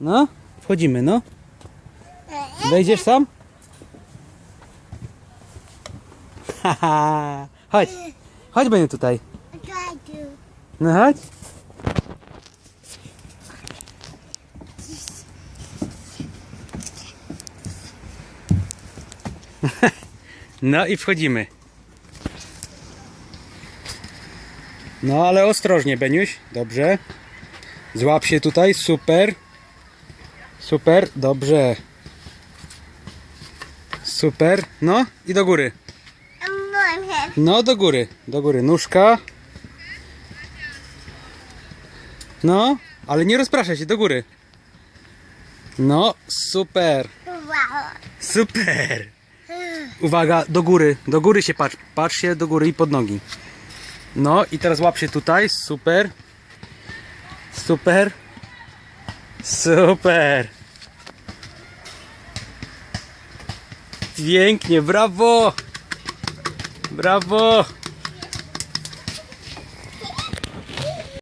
No, wchodzimy, no. Wejdziesz sam? Haha, chodź. Chodź będę tutaj. No chodź. No i wchodzimy. No ale ostrożnie, Beniuś. Dobrze. Złap się tutaj. Super. Super. Dobrze. Super. No i do góry. No, do góry, do góry. Nóżka. No, ale nie rozpraszaj się, do góry. No, super, super. Uwaga, do góry, do góry się patrz. Patrz się do góry i pod nogi. No i teraz łap się tutaj, super. Super. Super. Pięknie, brawo. Brawo.